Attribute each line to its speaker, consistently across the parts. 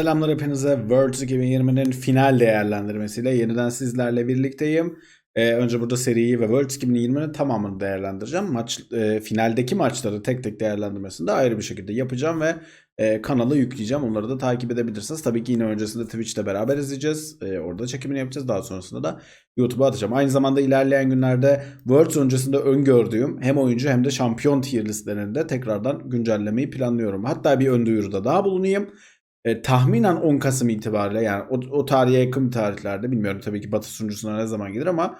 Speaker 1: Selamlar hepinize. Worlds 2020'nin final değerlendirmesiyle yeniden sizlerle birlikteyim. Ee, önce burada seriyi ve Worlds 2020'nin tamamını değerlendireceğim. Maç e, finaldeki maçları tek tek değerlendirmesini de ayrı bir şekilde yapacağım ve e, kanala yükleyeceğim. Onları da takip edebilirsiniz. Tabii ki yine öncesinde Twitch'te beraber izleyeceğiz. E, orada çekimini yapacağız. Daha sonrasında da YouTube'a atacağım. Aynı zamanda ilerleyen günlerde Worlds öncesinde öngördüğüm hem oyuncu hem de şampiyon tier listelerini de tekrardan güncellemeyi planlıyorum. Hatta bir ön duyuruda daha bulunayım. E, tahminen 10 Kasım itibariyle yani o, o tarihe yakın tarihlerde bilmiyorum tabii ki Batı sunucusuna ne zaman gelir ama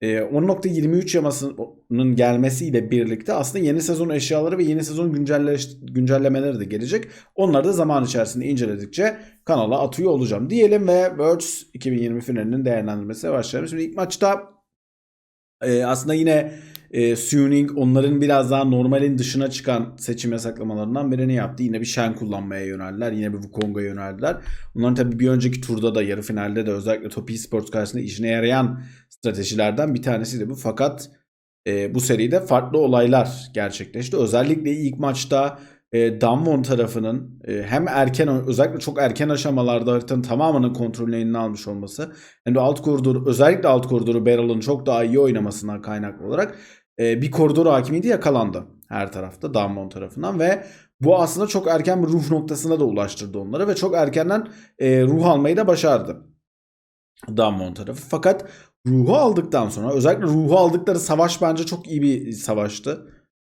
Speaker 1: e, 10.23 yamasının gelmesiyle birlikte aslında yeni sezon eşyaları ve yeni sezon güncelle, güncellemeleri de gelecek. Onları da zaman içerisinde inceledikçe kanala atıyor olacağım diyelim ve Worlds 2020 finalinin değerlendirmesine başlayalım. Şimdi ilk maçta e, aslında yine e, Suning onların biraz daha normalin dışına çıkan seçim yasaklamalarından birini yaptı. Yine bir Shen kullanmaya yöneldiler. Yine bir Wukong'a yöneldiler. Bunların tabii bir önceki turda da yarı finalde de özellikle Top Esports karşısında işine yarayan stratejilerden bir tanesiydi bu. Fakat e, bu seride farklı olaylar gerçekleşti. Özellikle ilk maçta e, Damwon tarafının e, hem erken özellikle çok erken aşamalarda haritanın tamamının kontrolünü eline almış olması hem de alt koridoru özellikle alt koridoru Barrel'ın çok daha iyi oynamasından kaynaklı olarak e, bir koridor hakimiyeti yakalandı her tarafta Damwon tarafından ve bu aslında çok erken bir ruh noktasına da ulaştırdı onları ve çok erkenden e, ruh almayı da başardı Damwon tarafı. Fakat ruhu aldıktan sonra özellikle ruhu aldıkları savaş bence çok iyi bir savaştı.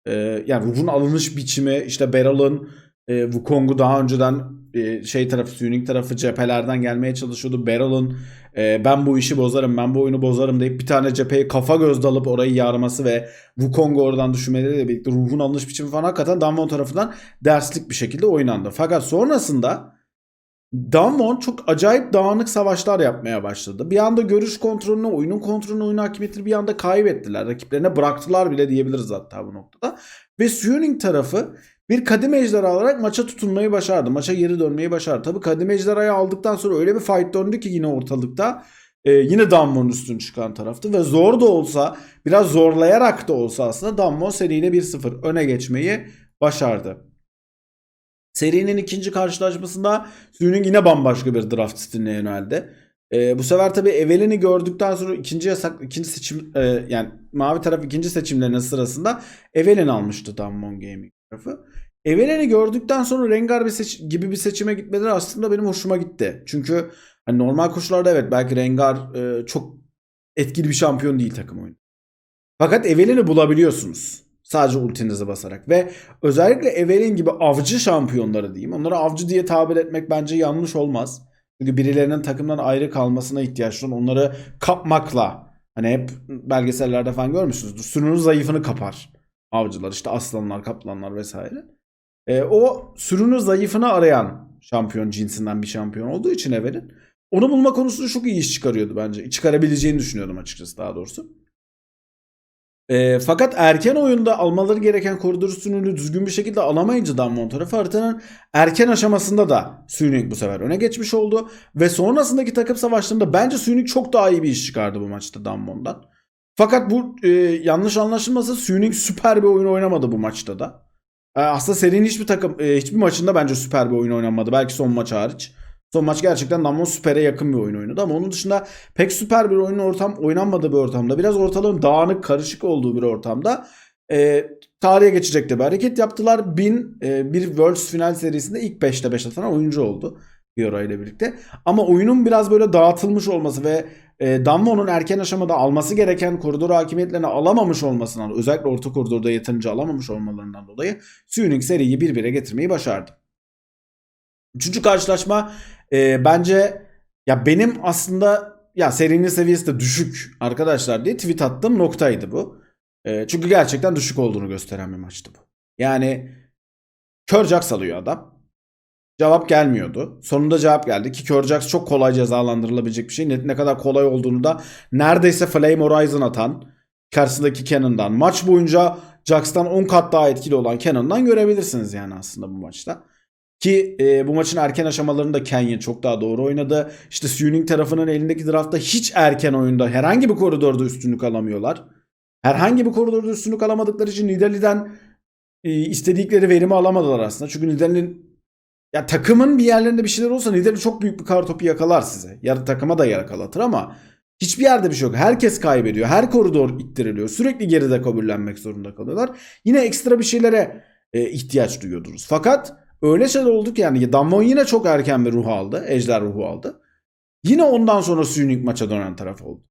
Speaker 1: Ee, yani ruhun alınış biçimi işte Beryl'ın e, Wukong'u daha önceden e, şey tarafı Suning tarafı cephelerden gelmeye çalışıyordu. Beryl'ın e, ben bu işi bozarım ben bu oyunu bozarım deyip bir tane cepheyi kafa göz dalıp orayı yarması ve Wukong'u oradan düşürmeleriyle birlikte ruhun alınış biçimi falan hakikaten Damwon tarafından derslik bir şekilde oynandı. Fakat sonrasında Damwon çok acayip dağınık savaşlar yapmaya başladı. Bir anda görüş kontrolünü, oyunun kontrolünü, oyun hakimiyetini bir anda kaybettiler. Rakiplerine bıraktılar bile diyebiliriz hatta bu noktada. Ve Suning tarafı bir kadim ejderha alarak maça tutunmayı başardı. Maça geri dönmeyi başardı. Tabii kadim ejderhayı aldıktan sonra öyle bir fight döndü ki yine ortalıkta. Ee, yine Damwon üstün çıkan taraftı ve zor da olsa biraz zorlayarak da olsa aslında Damwon seriyle 1-0 öne geçmeyi başardı. Serinin ikinci karşılaşmasında Suning yine bambaşka bir draft stiline yöneldi. Ee, bu sefer tabii Evelyn'i gördükten sonra ikinci yasak ikinci seçim e, yani mavi taraf ikinci seçimlerinin sırasında Evelyn almıştı Damwon Gaming tarafı. Evelyn'i gördükten sonra Rengar bir seç- gibi bir seçime gitmeleri aslında benim hoşuma gitti. Çünkü hani normal koşullarda evet belki Rengar e, çok etkili bir şampiyon değil takım oyunu. Fakat Evelyn'i bulabiliyorsunuz. Sadece ultinizi basarak ve özellikle Evelyn gibi avcı şampiyonları diyeyim. Onlara avcı diye tabir etmek bence yanlış olmaz. Çünkü birilerinin takımdan ayrı kalmasına ihtiyaç var. Onları kapmakla hani hep belgesellerde falan görmüşsünüzdür. Sürünün zayıfını kapar avcılar. işte aslanlar, kaplanlar vesaire. E, o sürünün zayıfını arayan şampiyon cinsinden bir şampiyon olduğu için Evelyn onu bulma konusunda çok iyi iş çıkarıyordu bence. Çıkarabileceğini düşünüyordum açıkçası daha doğrusu. E, fakat erken oyunda almaları gereken koridor üstünlüğünü düzgün bir şekilde alamayınca Damwon tarafı haritanın erken aşamasında da Suning bu sefer öne geçmiş oldu. Ve sonrasındaki takım savaşlarında bence Suning çok daha iyi bir iş çıkardı bu maçta Damwon'dan. Fakat bu e, yanlış anlaşılmasa Suning süper bir oyun oynamadı bu maçta da. E, aslında serinin hiçbir takım e, hiçbir maçında bence süper bir oyun oynamadı. Belki son maç hariç. Son maç gerçekten Damwon süpere yakın bir oyun oynadı ama onun dışında pek süper bir oyun ortam oynanmadığı bir ortamda biraz ortalığın dağınık karışık olduğu bir ortamda e, tarihe geçecekti bir hareket yaptılar. Bin e, bir Worlds final serisinde ilk 5'te 5 atan oyuncu oldu Fiora ile birlikte. Ama oyunun biraz böyle dağıtılmış olması ve e, Damwon'un erken aşamada alması gereken koridor hakimiyetlerini alamamış olmasından özellikle orta koridorda yeterince alamamış olmalarından dolayı Suning seriyi 1-1'e getirmeyi başardı. Üçüncü karşılaşma e, bence ya benim aslında ya serinin seviyesi de düşük arkadaşlar diye tweet attığım noktaydı bu. E, çünkü gerçekten düşük olduğunu gösteren bir maçtı bu. Yani Körcax alıyor adam. Cevap gelmiyordu. Sonunda cevap geldi ki Körcax çok kolay cezalandırılabilecek bir şey. Ne, ne kadar kolay olduğunu da neredeyse Flame Horizon atan karşısındaki Cannon'dan maç boyunca Jax'tan 10 kat daha etkili olan Cannon'dan görebilirsiniz yani aslında bu maçta. Ki e, bu maçın erken aşamalarında Kenya çok daha doğru oynadı. İşte Suning tarafının elindeki draftta hiç erken oyunda herhangi bir koridorda üstünlük alamıyorlar. Herhangi bir koridorda üstünlük alamadıkları için Nidalee'den e, istedikleri verimi alamadılar aslında. Çünkü Nidalee'nin ya takımın bir yerlerinde bir şeyler olsa Nidali çok büyük bir kar topu yakalar size. Ya takıma da yakalatır ama hiçbir yerde bir şey yok. Herkes kaybediyor. Her koridor ittiriliyor. Sürekli geride kabullenmek zorunda kalıyorlar. Yine ekstra bir şeylere e, ihtiyaç duyuyordunuz. Fakat öyle şeyler oldu ki yani Damwon yine çok erken bir ruh aldı. Ejder ruhu aldı. Yine ondan sonra Suning maça dönen taraf oldu.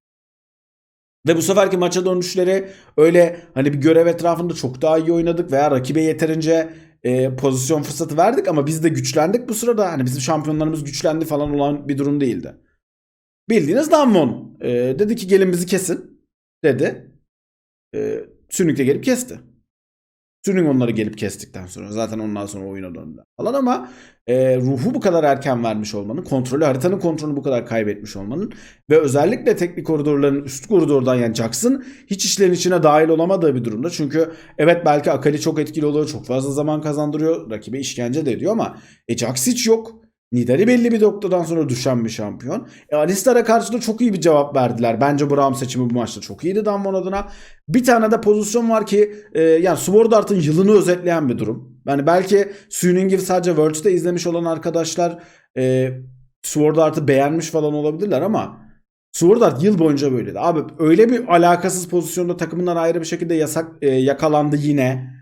Speaker 1: Ve bu seferki maça dönüşleri öyle hani bir görev etrafında çok daha iyi oynadık veya rakibe yeterince e, pozisyon fırsatı verdik ama biz de güçlendik bu sırada. Hani bizim şampiyonlarımız güçlendi falan olan bir durum değildi. Bildiğiniz Damwon e, dedi ki gelin bizi kesin dedi. E, de gelip kesti. Suning onları gelip kestikten sonra zaten ondan sonra oyuna döndü falan ama e, ruhu bu kadar erken vermiş olmanın, kontrolü, haritanın kontrolünü bu kadar kaybetmiş olmanın ve özellikle teknik koridorların üst koridordan yani Jax'ın hiç işlerin içine dahil olamadığı bir durumda. Çünkü evet belki Akali çok etkili oluyor, çok fazla zaman kazandırıyor, rakibe işkence de ediyor ama e, Jax hiç yok. Nidali belli bir noktadan sonra düşen bir şampiyon. E, Alistar'a karşı da çok iyi bir cevap verdiler. Bence Braum seçimi bu maçta çok iyiydi Damwon adına. Bir tane de pozisyon var ki e, yani Sword Art'ın yılını özetleyen bir durum. Yani belki Suning'i sadece Worlds'te izlemiş olan arkadaşlar e, Sword Art'ı beğenmiş falan olabilirler ama Sword Art yıl boyunca böyleydi. Abi öyle bir alakasız pozisyonda takımından ayrı bir şekilde yasak e, yakalandı yine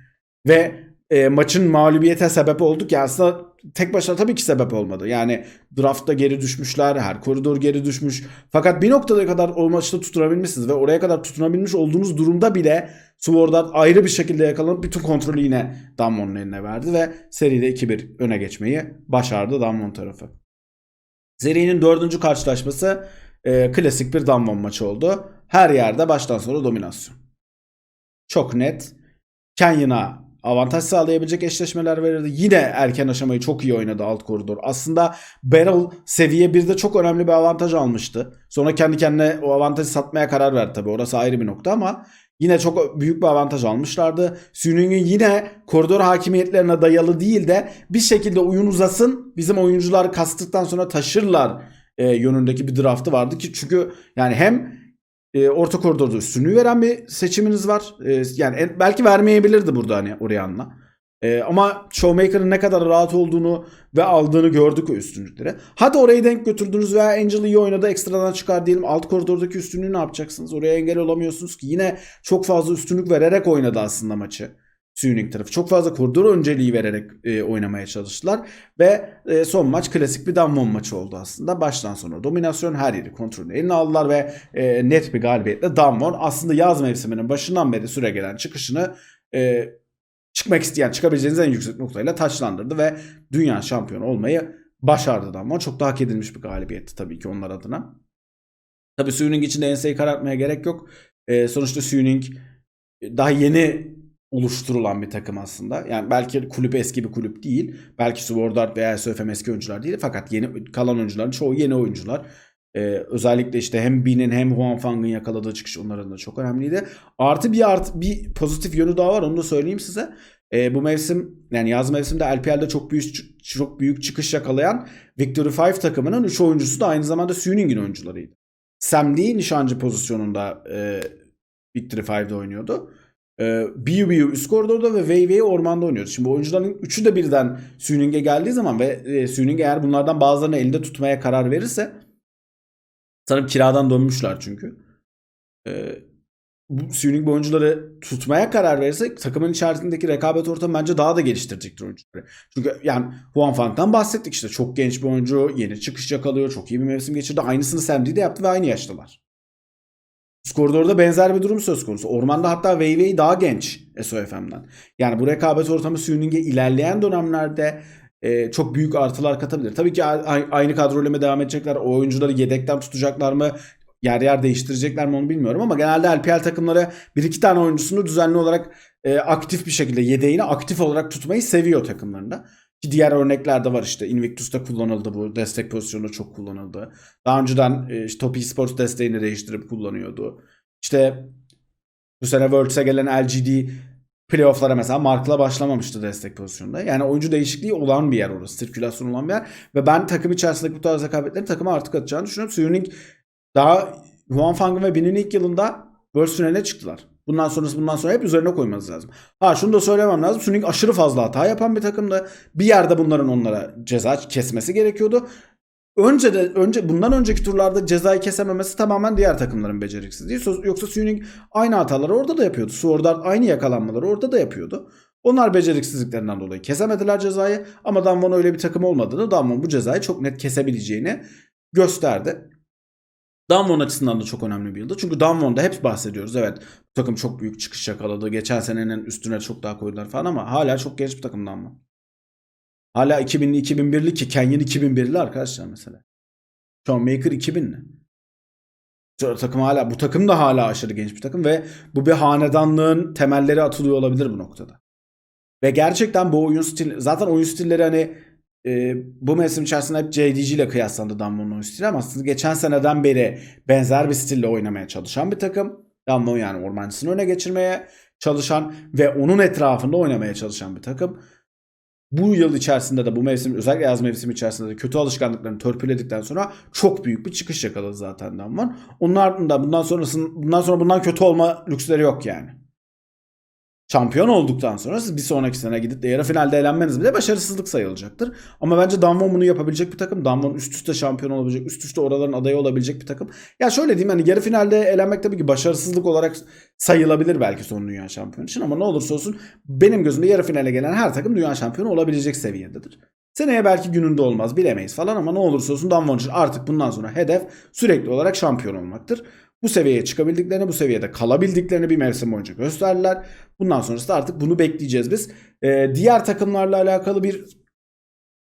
Speaker 1: ve e, maçın mağlubiyete sebep olduk ya aslında tek başına tabii ki sebep olmadı. Yani draftta geri düşmüşler, her koridor geri düşmüş. Fakat bir noktada kadar o maçta tutunabilmişsiniz ve oraya kadar tutunabilmiş olduğunuz durumda bile Sword Art ayrı bir şekilde yakalanıp bütün kontrolü yine Damwon'un eline verdi ve seride 2-1 öne geçmeyi başardı Damwon tarafı. Serinin dördüncü karşılaşması e, klasik bir Damwon maçı oldu. Her yerde baştan sona dominasyon. Çok net. Kenyon'a avantaj sağlayabilecek eşleşmeler verirdi. Yine erken aşamayı çok iyi oynadı alt koridor. Aslında Barrel seviye 1'de çok önemli bir avantaj almıştı. Sonra kendi kendine o avantajı satmaya karar verdi tabii. Orası ayrı bir nokta ama yine çok büyük bir avantaj almışlardı. Suning'in yine koridor hakimiyetlerine dayalı değil de bir şekilde oyun uzasın. Bizim oyuncular kastıktan sonra taşırlar e, yönündeki bir draftı vardı ki çünkü yani hem e, orta koridorda üstünlüğü veren bir seçiminiz var. E, yani en, belki vermeyebilirdi burada hani Orianna. E, ama Showmaker'ın ne kadar rahat olduğunu ve aldığını gördük o üstünlükleri. Hadi orayı denk götürdünüz veya Angel iyi oynadı ekstradan çıkar diyelim. Alt koridordaki üstünlüğü ne yapacaksınız? Oraya engel olamıyorsunuz ki. Yine çok fazla üstünlük vererek oynadı aslında maçı. Suning tarafı. Çok fazla koridor önceliği vererek e, oynamaya çalıştılar. Ve e, son maç klasik bir Damwon maçı oldu aslında. Baştan sona dominasyon her yeri kontrolünü eline aldılar ve e, net bir galibiyetle Damwon aslında yaz mevsiminin başından beri süre gelen çıkışını e, çıkmak isteyen çıkabileceğiniz en yüksek noktayla taçlandırdı ve dünya şampiyonu olmayı başardı Damwon. Çok da hak edilmiş bir galibiyetti tabii ki onlar adına. Tabii Suning için de enseyi karartmaya gerek yok. E, sonuçta Suning daha yeni oluşturulan bir takım aslında. Yani belki kulüp eski bir kulüp değil. Belki Sword Art veya SFM eski oyuncular değil. Fakat yeni kalan oyuncuların çoğu yeni oyuncular. Ee, özellikle işte hem Bin'in hem Huan Fang'ın yakaladığı çıkış onların da çok önemliydi. Artı bir art bir pozitif yönü daha var onu da söyleyeyim size. Ee, bu mevsim yani yaz mevsimde LPL'de çok büyük çok büyük çıkış yakalayan Victory 5 takımının 3 oyuncusu da aynı zamanda Suning'in oyuncularıydı. Sam Lee nişancı pozisyonunda e, Victory 5'de oynuyordu. Ee, Biu üst koridorda ve Wei Wei ormanda oynuyordu. Şimdi oyuncuların üçü de birden Suning'e geldiği zaman ve e, Suning eğer bunlardan bazılarını elinde tutmaya karar verirse sanırım kiradan dönmüşler çünkü. Ee, bu Suning bu oyuncuları tutmaya karar verirse takımın içerisindeki rekabet ortamı bence daha da geliştirecektir oyuncuları. Çünkü yani Juan Fang'dan bahsettik işte çok genç bir oyuncu, yeni çıkış yakalıyor, çok iyi bir mevsim geçirdi. Aynısını Sam de yaptı ve aynı yaştalar. Koridorda benzer bir durum söz konusu. Ormanda hatta Wei Wei daha genç SOFM'den. Yani bu rekabet ortamı Suning'e ilerleyen dönemlerde e, çok büyük artılar katabilir. Tabii ki aynı kadroyla devam edecekler? O oyuncuları yedekten tutacaklar mı? Yer yer değiştirecekler mi onu bilmiyorum ama genelde LPL takımları bir iki tane oyuncusunu düzenli olarak e, aktif bir şekilde yedeğini aktif olarak tutmayı seviyor takımlarında. Ki diğer örnekler de var işte. Invictus'ta kullanıldı bu. Destek pozisyonu çok kullanıldı. Daha önceden e, işte Top Esports desteğini değiştirip kullanıyordu. İşte bu sene Worlds'e gelen LGD playoff'lara mesela Mark'la başlamamıştı destek pozisyonunda. Yani oyuncu değişikliği olan bir yer orası. Sirkülasyon olan bir yer. Ve ben takım içerisindeki bu tarz rekabetlerin takıma artık atacağını düşünüyorum. Suning daha Juan Fang'ın ve Bin'in ilk yılında Worlds finaline çıktılar. Bundan sonrası bundan sonra hep üzerine koymanız lazım. Ha şunu da söylemem lazım. Suning aşırı fazla hata yapan bir takımdı. Bir yerde bunların onlara ceza kesmesi gerekiyordu. Önce de önce bundan önceki turlarda cezayı kesememesi tamamen diğer takımların beceriksizliği. Yoksa Suning aynı hataları orada da yapıyordu. Sword Art aynı yakalanmaları orada da yapıyordu. Onlar beceriksizliklerinden dolayı kesemediler cezayı ama Damwon öyle bir takım olmadığını, Damwon bu cezayı çok net kesebileceğini gösterdi. Damwon açısından da çok önemli bir yıldı. Çünkü Damwon'da hep bahsediyoruz. Evet takım çok büyük çıkış yakaladı. Geçen senenin üstüne çok daha koydular falan ama hala çok genç bir takım Damwon. Hala 2000'li 2001'li ki Kenyon 2001'li arkadaşlar mesela. Sean Maker 2000'li. Sonra takım hala bu takım da hala aşırı genç bir takım ve bu bir hanedanlığın temelleri atılıyor olabilir bu noktada. Ve gerçekten bu oyun stili zaten oyun stilleri hani e, bu mevsim içerisinde hep JDG ile kıyaslandı Damwon'un oyun stili ama aslında geçen seneden beri benzer bir stille oynamaya çalışan bir takım. Damwon yani ormancısını öne geçirmeye çalışan ve onun etrafında oynamaya çalışan bir takım. Bu yıl içerisinde de bu mevsim özellikle yaz mevsimi içerisinde de kötü alışkanlıklarını törpüledikten sonra çok büyük bir çıkış yakaladı zaten Damwon. Onun ardından bundan sonrasın bundan sonra bundan kötü olma lüksleri yok yani şampiyon olduktan sonra siz bir sonraki sene gidip de yarı finalde elenmeniz bile başarısızlık sayılacaktır. Ama bence Damwon bunu yapabilecek bir takım. Damwon üst üste şampiyon olabilecek, üst üste oraların adayı olabilecek bir takım. Ya şöyle diyeyim hani yarı finalde elenmek tabii ki başarısızlık olarak sayılabilir belki son dünya şampiyonu için ama ne olursa olsun benim gözümde yarı finale gelen her takım dünya şampiyonu olabilecek seviyededir. Seneye belki gününde olmaz bilemeyiz falan ama ne olursa olsun Damwon için artık bundan sonra hedef sürekli olarak şampiyon olmaktır. Bu seviyeye çıkabildiklerini, bu seviyede kalabildiklerini bir mevsim boyunca gösterdiler. Bundan sonrası da artık bunu bekleyeceğiz biz. Ee, diğer takımlarla alakalı bir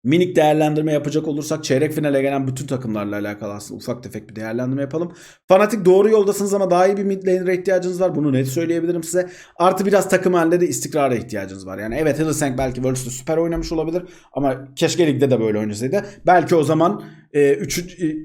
Speaker 1: minik değerlendirme yapacak olursak çeyrek finale gelen bütün takımlarla alakalı aslında ufak tefek bir değerlendirme yapalım. Fanatik doğru yoldasınız ama daha iyi bir mid laner'e ihtiyacınız var. Bunu net söyleyebilirim size. Artı biraz takım halinde de istikrara ihtiyacınız var. Yani evet Hillsang belki Worlds'te süper oynamış olabilir ama keşke ligde de böyle oynasaydı. Belki o zaman e, üç, e,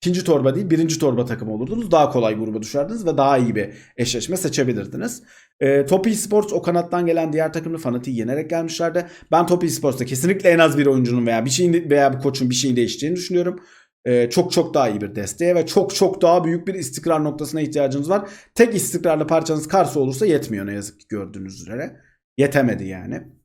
Speaker 1: ikinci torba değil birinci torba takım olurdunuz. Daha kolay gruba düşerdiniz ve daha iyi bir eşleşme seçebilirdiniz. E, Top Esports o kanattan gelen diğer takımı Fanatik'i yenerek gelmişlerdi. Ben Top Esports'ta kesinlikle en az bir oyuncunun veya bir şeyin veya bir koçun bir şeyin değişeceğini düşünüyorum. E, çok çok daha iyi bir desteğe ve çok çok daha büyük bir istikrar noktasına ihtiyacınız var. Tek istikrarlı parçanız Karsu olursa yetmiyor ne yazık ki gördüğünüz üzere. Yetemedi yani.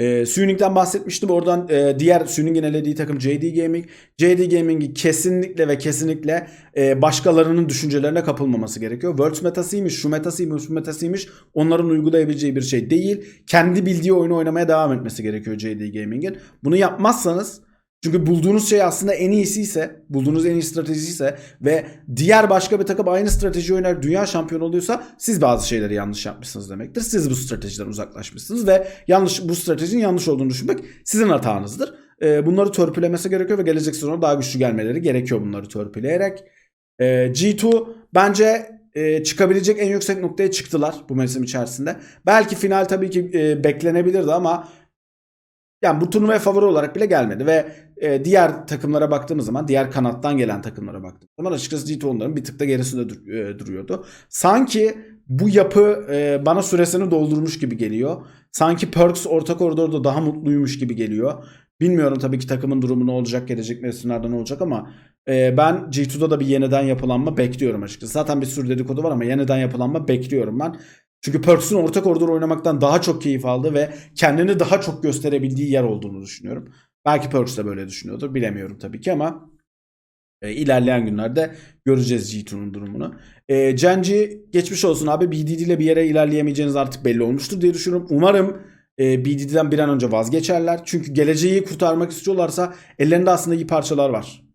Speaker 1: E, Suning'den bahsetmiştim. Oradan e, diğer Suning'in elediği takım JD Gaming. JD Gaming'i kesinlikle ve kesinlikle e, başkalarının düşüncelerine kapılmaması gerekiyor. Worlds metasıymış, şu metasıymış, şu metasıymış. Onların uygulayabileceği bir şey değil. Kendi bildiği oyunu oynamaya devam etmesi gerekiyor JD Gaming'in. Bunu yapmazsanız çünkü bulduğunuz şey aslında en iyisi ise, bulduğunuz en iyi strateji ise ve diğer başka bir takım aynı strateji oynar dünya şampiyonu oluyorsa siz bazı şeyleri yanlış yapmışsınız demektir. Siz bu stratejiden uzaklaşmışsınız ve yanlış bu stratejinin yanlış olduğunu düşünmek sizin hatanızdır. Bunları törpülemesi gerekiyor ve gelecek sezona daha güçlü gelmeleri gerekiyor bunları törpüleyerek. Ee, G2 bence e, çıkabilecek en yüksek noktaya çıktılar bu mevsim içerisinde. Belki final tabii ki e, beklenebilirdi ama yani bu turnuvaya favori olarak bile gelmedi ve e, diğer takımlara baktığımız zaman diğer kanattan gelen takımlara baktığımız zaman açıkçası G2 onların bir tık da gerisinde dur- e, duruyordu. Sanki bu yapı e, bana süresini doldurmuş gibi geliyor. Sanki Perks orta koridorda daha mutluymuş gibi geliyor. Bilmiyorum tabii ki takımın durumu ne olacak, gelecek mevsimlerde ne olacak ama e, ben G2'da da bir yeniden yapılanma bekliyorum açıkçası. Zaten bir sürü dedikodu var ama yeniden yapılanma bekliyorum ben. Çünkü Perks'ün orta koridor oynamaktan daha çok keyif aldı ve kendini daha çok gösterebildiği yer olduğunu düşünüyorum. Belki Perks de böyle düşünüyordur. Bilemiyorum tabii ki ama e, ilerleyen günlerde göreceğiz G2'nun durumunu. E, Genji geçmiş olsun abi. BDD ile bir yere ilerleyemeyeceğiniz artık belli olmuştur diye düşünüyorum. Umarım e, BDD'den bir an önce vazgeçerler. Çünkü geleceği kurtarmak istiyorlarsa ellerinde aslında iyi parçalar var.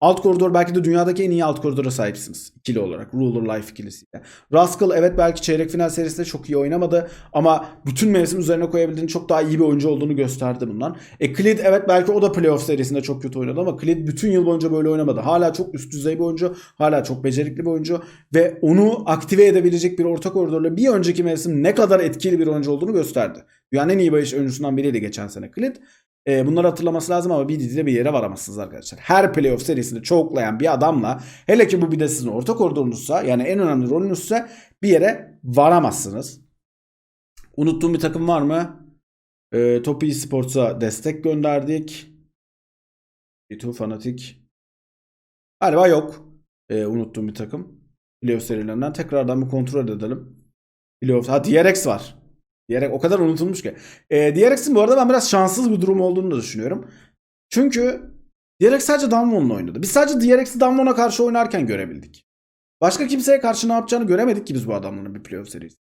Speaker 1: Alt koridor belki de dünyadaki en iyi alt koridora sahipsiniz. ikili olarak. Ruler Life ikilisiyle. Rascal evet belki çeyrek final serisinde çok iyi oynamadı. Ama bütün mevsim üzerine koyabildiğini çok daha iyi bir oyuncu olduğunu gösterdi bundan. E Clid evet belki o da playoff serisinde çok kötü oynadı ama Clid bütün yıl boyunca böyle oynamadı. Hala çok üst düzey bir oyuncu. Hala çok becerikli bir oyuncu. Ve onu aktive edebilecek bir orta koridorla bir önceki mevsim ne kadar etkili bir oyuncu olduğunu gösterdi. Dünyanın en iyi baş oyuncusundan biriydi geçen sene Clid. E, bunları hatırlaması lazım ama bir dizide bir yere varamazsınız arkadaşlar. Her playoff serisinde çoğuklayan bir adamla hele ki bu bir de sizin orta koridorunuzsa yani en önemli rolünüzse bir yere varamazsınız. Unuttuğum bir takım var mı? E, Top Esports'a destek gönderdik. G2 Fanatik. Galiba yok. E, unuttuğum bir takım. Playoff serilerinden. Tekrardan bir kontrol edelim. Playoff. Ha DRX var. DRX o kadar unutulmuş ki. E, DRX'in bu arada ben biraz şanssız bir durum olduğunu da düşünüyorum. Çünkü DRX sadece Damwon'la oynadı. Biz sadece DRX'i Damwon'a karşı oynarken görebildik. Başka kimseye karşı ne yapacağını göremedik ki biz bu adamların bir playoff serisi.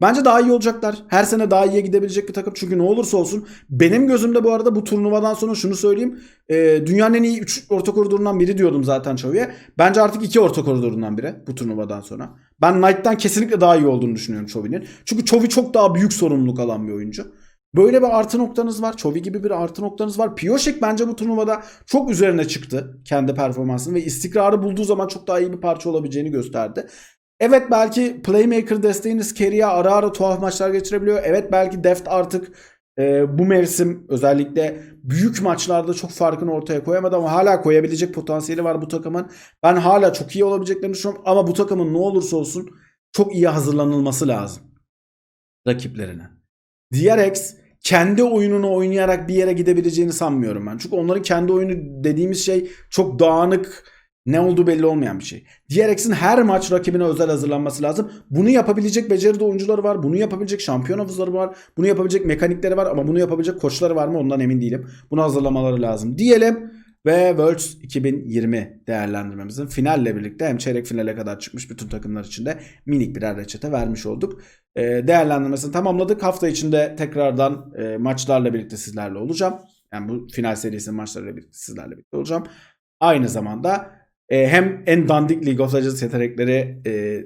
Speaker 1: Bence daha iyi olacaklar. Her sene daha iyiye gidebilecek bir takım. Çünkü ne olursa olsun benim gözümde bu arada bu turnuvadan sonra şunu söyleyeyim. Ee, dünyanın en iyi 3 orta koridorundan biri diyordum zaten Çovi'ye. Bence artık 2 orta koridorundan biri bu turnuvadan sonra. Ben Knight'tan kesinlikle daha iyi olduğunu düşünüyorum Çovi'nin. Çünkü Çovi çok daha büyük sorumluluk alan bir oyuncu. Böyle bir artı noktanız var. Çovi gibi bir artı noktanız var. Piyoşek bence bu turnuvada çok üzerine çıktı kendi performansını ve istikrarı bulduğu zaman çok daha iyi bir parça olabileceğini gösterdi. Evet belki playmaker desteğiniz Kerry'e ara ara tuhaf maçlar geçirebiliyor. Evet belki Deft artık e, bu mevsim özellikle büyük maçlarda çok farkını ortaya koyamadı ama hala koyabilecek potansiyeli var bu takımın. Ben hala çok iyi olabileceklerini düşünüyorum ama bu takımın ne olursa olsun çok iyi hazırlanılması lazım rakiplerine. DRX kendi oyununu oynayarak bir yere gidebileceğini sanmıyorum ben. Çünkü onların kendi oyunu dediğimiz şey çok dağınık, ne olduğu belli olmayan bir şey. DRX'in her maç rakibine özel hazırlanması lazım. Bunu yapabilecek beceride oyuncuları var. Bunu yapabilecek şampiyon havuzları var. Bunu yapabilecek mekanikleri var ama bunu yapabilecek koçları var mı ondan emin değilim. Bunu hazırlamaları lazım diyelim. Ve Worlds 2020 değerlendirmemizin finalle birlikte hem çeyrek finale kadar çıkmış bütün takımlar için de minik birer reçete vermiş olduk. Ee, değerlendirmesini tamamladık. Hafta içinde tekrardan e, maçlarla birlikte sizlerle olacağım. Yani bu final serisinin maçlarıyla birlikte sizlerle birlikte olacağım. Aynı zamanda e, hem en dandik League of Legends yetenekleri e,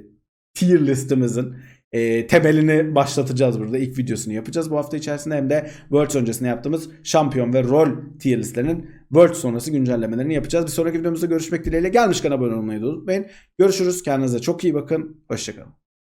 Speaker 1: tier listimizin e, temelini başlatacağız burada. İlk videosunu yapacağız bu hafta içerisinde hem de Worlds öncesinde yaptığımız şampiyon ve rol tier listlerinin Worlds sonrası güncellemelerini yapacağız. Bir sonraki videomuzda görüşmek dileğiyle. Gelmişken abone olmayı da unutmayın. Görüşürüz. Kendinize çok iyi bakın. Hoşçakalın.